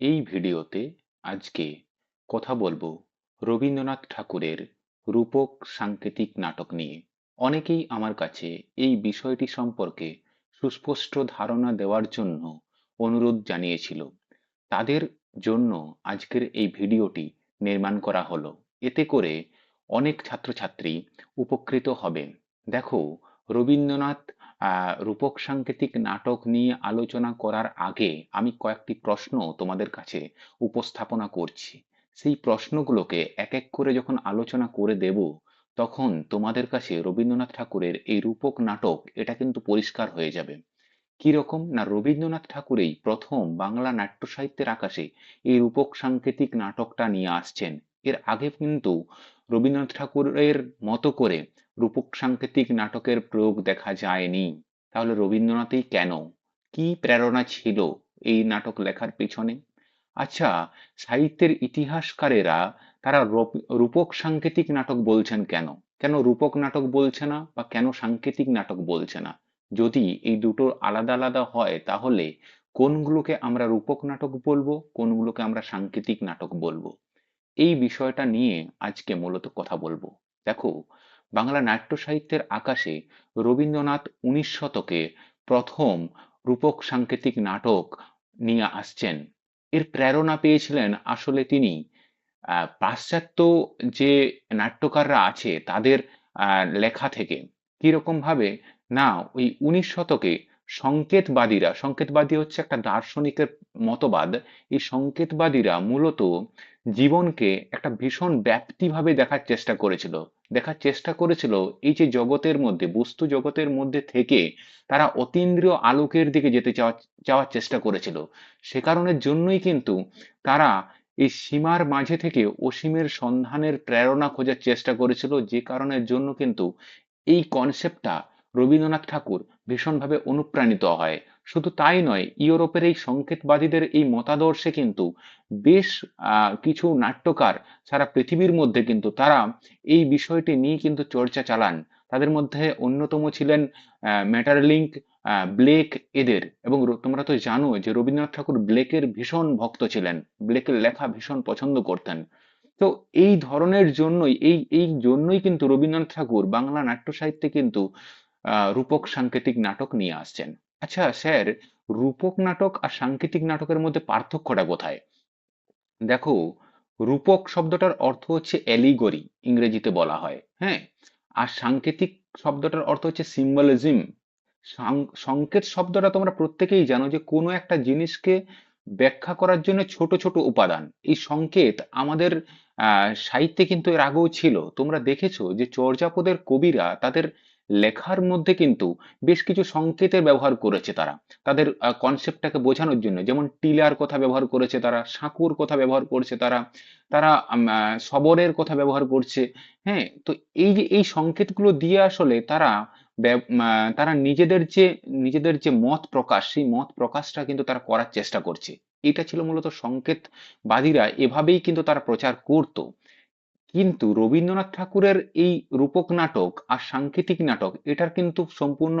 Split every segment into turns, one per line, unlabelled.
এই ভিডিওতে আজকে কথা বলব রবীন্দ্রনাথ ঠাকুরের রূপক সাংকেতিক নাটক নিয়ে। অনেকেই আমার কাছে এই বিষয়টি সম্পর্কে সুস্পষ্ট ধারণা দেওয়ার জন্য অনুরোধ জানিয়েছিল। তাদের জন্য আজকের এই ভিডিওটি নির্মাণ করা হলো। এতে করে অনেক ছাত্রছাত্রী উপকৃত হবেন। দেখো, রবীন্দ্রনাথ রূপক সাংকেতিক নাটক নিয়ে আলোচনা করার আগে আমি কয়েকটি প্রশ্ন তোমাদের কাছে উপস্থাপনা করছি। সেই প্রশ্নগুলোকে এক এক করে যখন আলোচনা করে দেব, তখন তোমাদের কাছে রবীন্দ্রনাথ ঠাকুরের এই রূপক নাটক এটা কিন্তু পরিষ্কার হয়ে যাবে। রকম? না, রবীন্দ্রনাথ ঠাকুরেই প্রথম বাংলা নাট্য সাহিত্যের আকাশে এই রূপক সাংকেতিক নাটকটা নিয়ে আসছেন। এর আগে কিন্তু রবীন্দ্রনাথ ঠাকুরের মতো করে রূপক সাংকেতিক নাটকের প্রয়োগ দেখা যায়নি। তাহলে রবীন্দ্রনাথই কেন? কি প্রেরণা ছিল এই নাটক লেখার পেছনে? আচ্ছা সাহিত্যের ইতিহাসকারেরা তারা রপ- রূপক সাংকেতিক নাটক বলছেন কেন? কেন রূপক নাটক বলছে না বা কেন সাংকেতিক নাটক বলছে না? যদি এই দুটো আলাদা আলাদা হয়, তাহলে কোনগুলোকে আমরা রূপক নাটক বলব, কোনগুলোকে আমরা সাংকেতিক নাটক বলব? এই বিষয়টা নিয়ে আজকে মূলত কথা বলব। দেখো, বাংলা নাট্য সাহিত্যের আকাশে রবীন্দ্রনাথ উনিশ শতকে প্রথম রূপক সাংকেতিক নাটক নিয়ে আসছেন। এর প্রেরণা পেয়েছিলেন আসলে তিনি। পাশ্চাত্য যে নাট্যকাররা আছে তাদের লেখা থেকে। কীরকম ভাবে না, ওই উনিশ শতকে সংকেতবাদীরা, সংকেতবাদী হচ্ছে একটা দার্শনিকের মতবাদ। এই সংকেতবাদীরা মূলত জীবনকে একটা ভীষণ ব্যাপ্তিভাবে দেখার চেষ্টা করেছিল। দেখার চেষ্টা করেছিল এই যে জগতের মধ্যে, বস্তু জগতের মধ্যে থেকে তারা অতীন্দ্রিয় আলোকের দিকে যেতে চাওয়া যাওয়ার চেষ্টা করেছিল। সে কারণের জন্যই কিন্তু তারা এই সীমার মাঝে থেকে অসীমের সন্ধানের প্রেরণা খোঁজার চেষ্টা করেছিল। যে কারণের জন্য কিন্তু এই কনসেপ্টটা রবীন্দ্রনাথ ঠাকুর ভীষণভাবে অনুপ্রাণিত হয়। শুধু তাই নয়, ইউরোপের এই সংকেতবাদীদের এই মতাদর্শে কিন্তু বেশ কিছু নাট্যকার সারা পৃথিবীর মধ্যে কিন্তু তারা এই বিষয়টি নিয়ে কিন্তু চর্চা চালান। তাদের মধ্যে অন্যতম ছিলেন ম্যাটারলিঙ্ক ব্লেক এদের। এবং তোমরা তো জানো যে রবীন্দ্রনাথ ঠাকুর ব্লেকের ভীষণ ভক্ত ছিলেন। ব্লেকের লেখা ভীষণ পছন্দ করতেন। তো এই ধরনের জন্যই, এই এই জন্যই কিন্তু রবীন্দ্রনাথ ঠাকুর বাংলা নাট্য সাহিত্যে কিন্তু রূপক সাংকেতিক নাটক নিয়ে আসছেন। আচ্ছা স্যার, রূপক নাটক আর সাংকেতিক নাটকের মধ্যে পার্থক্যটা কোথায়? দেখো, রূপক শব্দটার অর্থ হচ্ছে অ্যালিগরি, ইংরেজিতে বলা হয় হ্যাঁ? আর সাংকেতিক শব্দটার অর্থ হচ্ছে সিম্বলিজম। সংকেত শব্দটা তোমরা প্রত্যেকেই জানো যে কোনো একটা জিনিসকে ব্যাখ্যা করার জন্য ছোট ছোট উপাদান। এই সংকেত আমাদের সাহিত্যে কিন্তু এর আগেও ছিল। তোমরা দেখেছ যে চর্যাপদের কবিরা তাদের লেখার মধ্যে কিন্তু বেশ কিছু সংকেতের ব্যবহার করেছে তারা। তাদের কনসেপ্টটাকে বোঝানোর জন্য, যেমন টিলার কথা ব্যবহার করেছে তারা, সাঁকুর কথা ব্যবহার করছে তারা তারা সবরের কথা ব্যবহার করছে হ্যাঁ? তো এই যে, এই সংকেতগুলো দিয়ে আসলে তারা তারা নিজেদের যে নিজেদের যে মত প্রকাশ, সেই মত প্রকাশটা কিন্তু তারা করার চেষ্টা করছে। এটা ছিল মূলত সংকেতবাদীরা এভাবেই কিন্তু তারা প্রচার করতো। কিন্তু রবীন্দ্রনাথ ঠাকুরের এই রূপক নাটক আর সাংকেতিক নাটক, এটার কিন্তু সম্পূর্ণ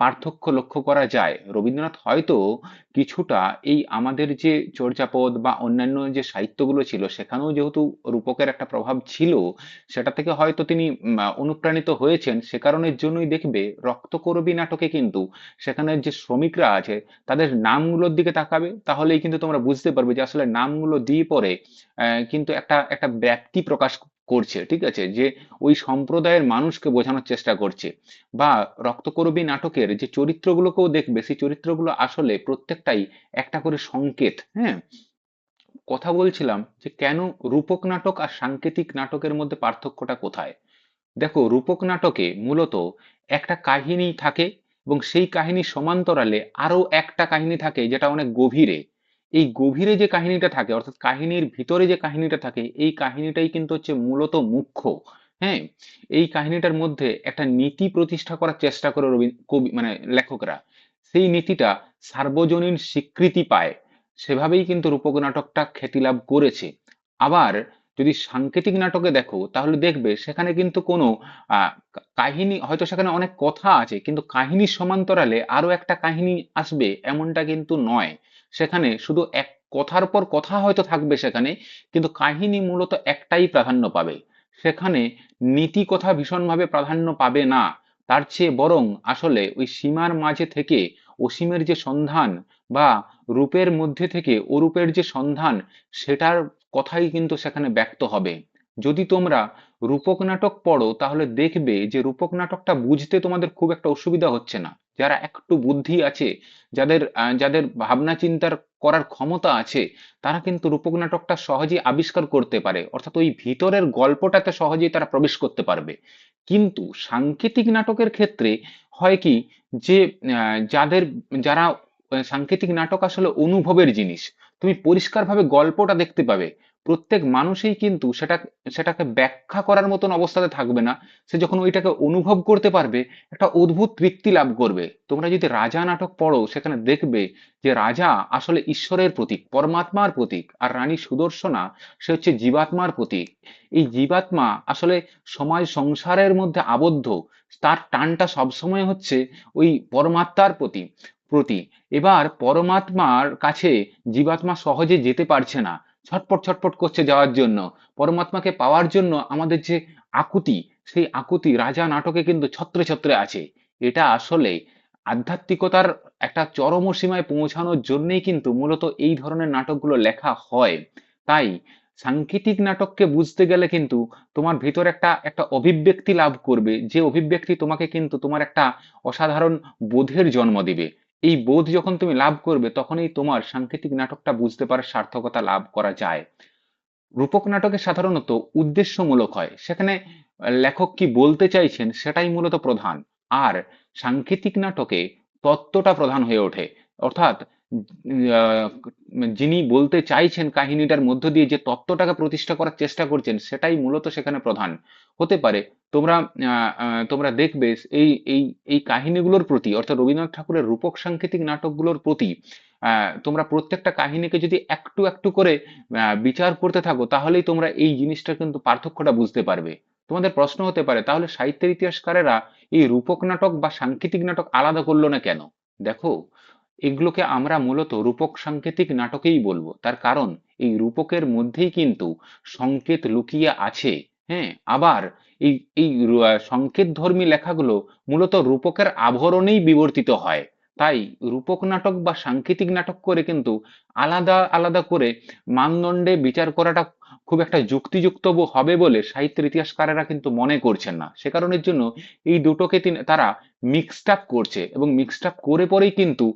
পার্থক্য লক্ষ্য করা যায়। রবীন্দ্রনাথ হয়তো কিছুটা এই আমাদের যে চর্যাপদ বা অন্যান্য যে সাহিত্যগুলো ছিল, সেখানেও যেহেতু রূপকের একটা প্রভাব ছিল, সেটা থেকে হয়তো তিনি অনুপ্রাণিত হয়েছেন। সে কারণের জন্যই দেখবে রক্তকরবী নাটকে কিন্তু সেখানে যে শ্রমিকরা আছে, তাদের নামগুলোর দিকে তাকাবে, তাহলেই কিন্তু তোমরা বুঝতে পারবে যে আসলে নামগুলো দিয়ে পরে কিন্তু একটা একটা ব্যাপ্তি প্রকাশ করছে, ঠিক আছে? যে ওই সম্প্রদায়ের মানুষকে বোঝানোর চেষ্টা করছে। বা রক্তকরবী নাটকের যে চরিত্রগুলোকেও দেখবে, সেই চরিত্রগুলো আসলে প্রত্যেকটাই একটা করে সংকেত হ্যাঁ? কথা বলছিলাম যে কেন রূপক নাটক আর সাংকেতিক নাটকের মধ্যে পার্থক্যটা কোথায়? দেখো, রূপক নাটকে মূলত একটা কাহিনী থাকে এবং সেই কাহিনী সমান্তরালে আরও একটা কাহিনী থাকে যেটা অনেক গভীরে। এই গভীরে যে কাহিনীটা থাকে, অর্থাৎ কাহিনীর ভিতরে যে কাহিনীটা থাকে, এই কাহিনীটাই কিন্তু হচ্ছে মূলত মুখ্য। হ্যাঁ? এই কাহিনীটার মধ্যে একটা নীতি প্রতিষ্ঠা করার চেষ্টা করে কবি মানে লেখকরা। সেই নীতিটা সার্বজনীন স্বীকৃতি পায়। সেভাবেই কিন্তু রূপক নাটকটা খ্যাতি লাভ করেছে। আবার যদি সাংকেতিক নাটকে দেখো, তাহলে দেখবে সেখানে কিন্তু কোনো কাহিনী, হয়তো সেখানে অনেক কথা আছে, কিন্তু কাহিনীর সমান্তরালে আরও একটা কাহিনী আসবে, এমনটা কিন্তু নয়। সেখানে শুধু এক কথার পর কথা হয়তো থাকবে সেখানে, কিন্তু কাহিনী মূলত একটাই প্রাধান্য পাবে। সেখানে নীতি কথা ভীষণভাবে প্রাধান্য পাবে না, তার চেয়ে বরং আসলে ওই সীমার মাঝে থেকে অসীমের যে সন্ধান বা রূপের মধ্যে থেকে অরূপের যে সন্ধান, সেটার কথাই কিন্তু সেখানে ব্যক্ত হবে। যদি তোমরা রূপক নাটক পড়ো, তাহলে দেখবে যে রূপক নাটকটা বুঝতে তোমাদের খুব একটা অসুবিধা হচ্ছে না। যারা একটু বুদ্ধি আছে, যাদের যাদের ভাবনা চিন্তার করার ক্ষমতা আছে, তারা কিন্তু রূপক নাটকটা সহজেই আবিষ্কার করতে পারে। অর্থাৎ ওই ভিতরের গল্পটাতে সহজেই তারা প্রবেশ করতে পারবে। কিন্তু সাংকেতিক নাটকের ক্ষেত্রে হয় কি যে যাদের, যারা সাংকেতিক নাটক আসলে অনুভবের জিনিস। তুমি পরিষ্কারভাবে গল্পটা দেখতে পাবে। প্রত্যেক মানুষই কিন্তু সেটা, সেটাকে ব্যাখ্যা করার মতন অবস্থাতে থাকবে না। সে যখন ওইটাকে অনুভব করতে পারবে, একটা অদ্ভুত তৃপ্তি লাভ করবে। তোমরা যদি রাজা নাটক পড়ো, সেখানে দেখবে যে রাজা আসলে ঈশ্বরের প্রতীক, পরমাত্মার প্রতীক, আর রানী সুদর্শনা, সে হচ্ছে জীবাত্মার প্রতীক। এই জীবাত্মা আসলে সমাজ সংসারের মধ্যে আবদ্ধ। তার টানটা সবসময় হচ্ছে ওই পরমাত্মার প্রতি প্রতি এবার পরমাত্মার কাছে জীবাত্মা সহজে যেতে পারছে না। ছটপট ছটপট করছে যাওয়ার জন্য। পরমাত্মাকে পাওয়ার জন্য আমাদের যে আকুতি, সেই আকুতি রাজা নাটকে কিন্তু ছত্রে ছত্রে আছে। এটা আসলে আধ্যাত্মিকতার একটা চরম সীমায় পৌঁছানোর জন্যই কিন্তু মূলত এই ধরনের নাটকগুলো লেখা হয়। তাই সাংকেতিক নাটককে বুঝতে গেলে কিন্তু তোমার ভিতর একটা একটা অভিব্যক্তি লাভ করবে। যে অভিব্যক্তি তোমাকে কিন্তু তোমার একটা অসাধারণ বোধের জন্ম দিবে। এই বোধ যখন তুমি লাভ করবে, তখনই তোমার সাংকেতিক নাটকটা বুঝতে পারার সার্থকতা লাভ করা যায়। রূপক নাটকে সাধারণত উদ্দেশ্যমূলক হয়। সেখানে লেখক কি বলতে চাইছেন সেটাই মূলত প্রধান। আর সাংকেতিক নাটকে তত্ত্বটা প্রধান হয়ে ওঠে। অর্থাৎ যিনি বলতে চাইছেন কাহিনীটার মধ্য দিয়ে যে তত্ত্বটাকে প্রতিষ্ঠা করার চেষ্টা করছেন, সেটাই মূলত সেখানে প্রধান। হতে পারে তোমরা তোমরা দেখবে এই এই এই কাহিনীগুলোর প্রতি, অর্থাৎ রবীন্দ্রনাথ ঠাকুরের রূপক সাংকেতিক নাটকগুলোর প্রতি তোমরা প্রত্যেকটা কাহিনীকে যদি একটু একটু করে বিচার করতে থাকো, তাহলেই তোমরা এই জিনিসটা কিন্তু পার্থক্যটা বুঝতে পারবে। তোমাদের প্রশ্ন হতে পারে, তাহলে সাহিত্যের ইতিহাসকারেরা এই রূপক নাটক বা সাংকেতিক নাটক আলাদা করল না কেন? দেখো এগুলোকে আমরা মূলত রূপক সাংকেতিক নাটকেই বলব। তার কারণ, এই রূপকের মধ্যেই কিন্তু সংকেত লুকিয়ে আছে হ্যাঁ? আবার এই এই সংকেত ধর্মী লেখাগুলো মূলত রূপকের আভরণেই বিবর্তিত হয়। তাই রূপক নাটক বা সাংকেতিক নাটক করে কিন্তু আলাদা আলাদা করে মানদণ্ডে বিচার করাটা খুব একটা যুক্তিযুক্ত হবে বলে সাহিত্যের ইতিহাসকারেরা কিন্তু মনে করছেন না। সে কারণের জন্য এই দুটোকে তিনি- তারা মিক্সড আপ করছে এবং মিক্সড আপ করে পরেই কিন্তু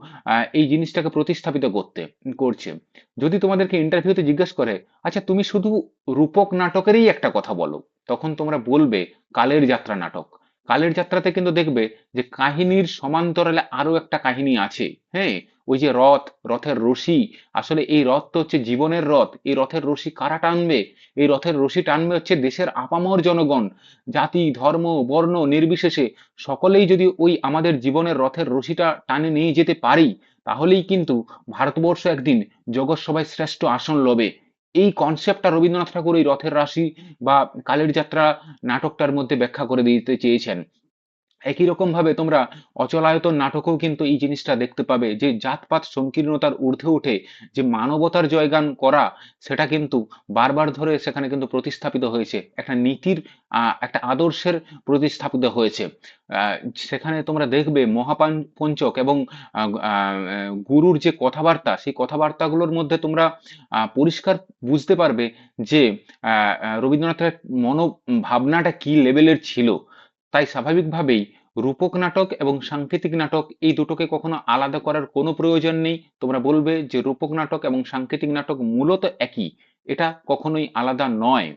এই জিনিসটাকে প্রতিস্থাপিত করতে, করছে। যদি তোমাদেরকে ইন্টারভিউতে জিজ্ঞেস করে আচ্ছা তুমি শুধু রূপক নাটকেরই একটা কথা বলো? তখন তোমরা বলবে, কালের যাত্রা নাটক। কালের যাত্রাতে কিন্তু দেখবে যে কাহিনীর সমান্তরালে আরও একটা কাহিনী আছে হ্যাঁ? ওই যে রথ, রথের রশি, আসলে এই রথ তো হচ্ছে জীবনের রথ, এই রথের রশি কারা টানবে? এই রথের রশি টানবে হচ্ছে দেশের আপামর জনগণ, জাতি, ধর্ম, বর্ণ, নির্বিশেষে সকলেই যদি ওই আমাদের জীবনের রথের রশিটা টানে নিয়ে যেতে পারি, তাহলেই কিন্তু ভারতবর্ষ একদিন জগৎ সভায় শ্রেষ্ঠ আসন লবে। এই কনসেপ্টটা রবীন্দ্রনাথ ঠাকুর এই রথের রাশি বা কালের যাত্রা নাটকটার মধ্যে ব্যাখ্যা করে দিতে চেয়েছেন। একই রকম ভাবে তোমরা অচলায়তন নাটকেও কিন্তু এই জিনিসটা দেখতে পাবে যে জাতপাত সংকীর্ণতার ঊর্ধ্বে উঠে যে মানবতার জয়গান করা সেটা কিন্তু বারবার ধরে সেখানে কিন্তু প্রতিস্থাপিত হয়েছে। একটা নীতির একটা আদর্শের প্রতিস্থাপিত হয়েছে। সেখানে তোমরা দেখবে মহাপঞ্চক এবং আহ, আহ, গুরুর যে কথাবার্তা সেই কথাবার্তাগুলোর মধ্যে তোমরা পরিষ্কার বুঝতে পারবে যে রবীন্দ্রনাথের মনোভাবনাটা কি লেভেলের ছিল। তাই স্বাভাবিকভাবেই রূপক নাটক এবং সাংকেতিক নাটক এই দুটোকে কখনো আলাদা করার কোনো প্রয়োজন নেই। তোমরা বলবে যে রূপক নাটক এবং সাংকেতিক নাটক মূলত একই। এটা কখনোই আলাদা নয়।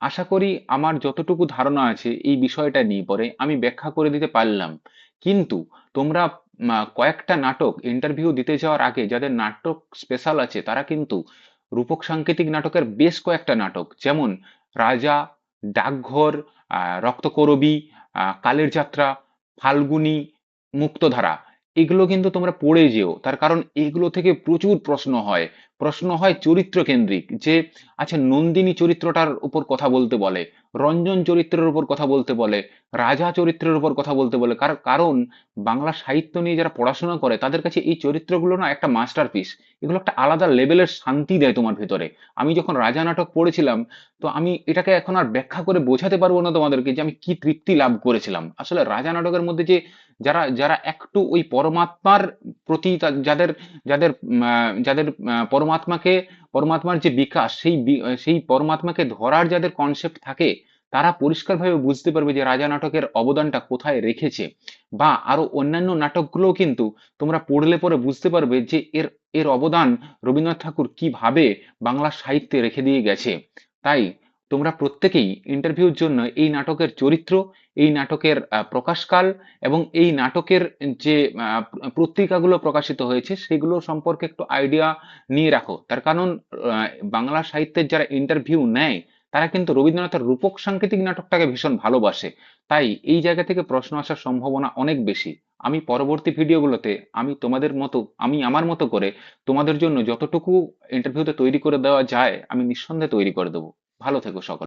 আশা করি আমার যতটুকু ধারণা আছে এই বিষয়টা নিয়ে পরে আমি ব্যাখ্যা করে দিতে পারলাম। কিন্তু তোমরা কয়েকটা নাটক ইন্টারভিউ দিতে যাওয়ার আগে যাদের নাটক স্পেশাল আছে তারা কিন্তু রূপক সাংকেতিক নাটকের বেশ কয়েকটা নাটক। যেমন রাজা, ডাকঘর রক্তকরবী কালের যাত্রা, ফাল্গুনি, মুক্তধারা, এগুলো কিন্তু তোমরা পড়ে যেও। তার কারণ এগুলো থেকে প্রচুর প্রশ্ন হয়। প্রশ্ন হয় চরিত্র কেন্দ্রিক যে আচ্ছা নন্দিনী চরিত্রটার উপর কথা বলতে বলে রঞ্জন চরিত্রের উপর কথা বলতে বলে রাজা চরিত্রের উপর কথা বলতে বলে কার- কারণ বাংলা সাহিত্য নিয়ে যারা পড়াশোনা করে তাদের কাছে এই চরিত্রগুলো না একটা মাস্টারপিস এগুলো একটা আলাদা লেভেলের শান্তি দেয় তোমার ভেতরে। আমি যখন রাজা নাটক পড়েছিলাম তো আমি এটাকে এখন আর ব্যাখ্যা করে বোঝাতে পারব না তোমাদেরকে যে আমি কি তৃপ্তি লাভ করেছিলাম। আসলে রাজা নাটকের মধ্যে যে যারা যারা একটু ওই পরমাত্মার প্রতি যাদের যাদের যাদের আহ, পরমাত্মাকে, পরমাত্মার যে বিকাশ, সেই সেই পরমাত্মাকে ধরার যাদের কনসেপ্ট থাকে, তারা পরিষ্কারভাবে বুঝতে পারবে যে রাজা নাটকের অবদানটা কোথায় রেখেছে। বা আরও অন্যান্য নাটকগুলো কিন্তু তোমরা পড়লে পরে বুঝতে পারবে যে এর এর অবদান রবীন্দ্রনাথ ঠাকুর কীভাবে বাংলা সাহিত্যে রেখে দিয়ে গেছে। তাই তোমরা প্রত্যেকেই ইন্টারভিউর জন্য এই নাটকের চরিত্র, এই নাটকের প্রকাশকাল এবং এই নাটকের যে পত্রিকাগুলো প্রকাশিত হয়েছে সেগুলো সম্পর্কে একটু আইডিয়া নিয়ে রাখো। তার কারণ বাংলা সাহিত্যের যারা ইন্টারভিউ নেয়, তারা কিন্তু রবীন্দ্রনাথের রূপক সাংকেতিক নাটকটাকে ভীষণ ভালোবাসে। তাই এই জায়গা থেকে প্রশ্ন আসার সম্ভাবনা অনেক বেশি। আমি পরবর্তী ভিডিওগুলোতে আমি তোমাদের মতো, আমি আমার মতো করে তোমাদের জন্য যতটুকু ইন্টারভিউতে তৈরি করে দেওয়া যায়, আমি নিঃসন্দেহে তৈরি করে দেবো। ভালো থেকো সকলে।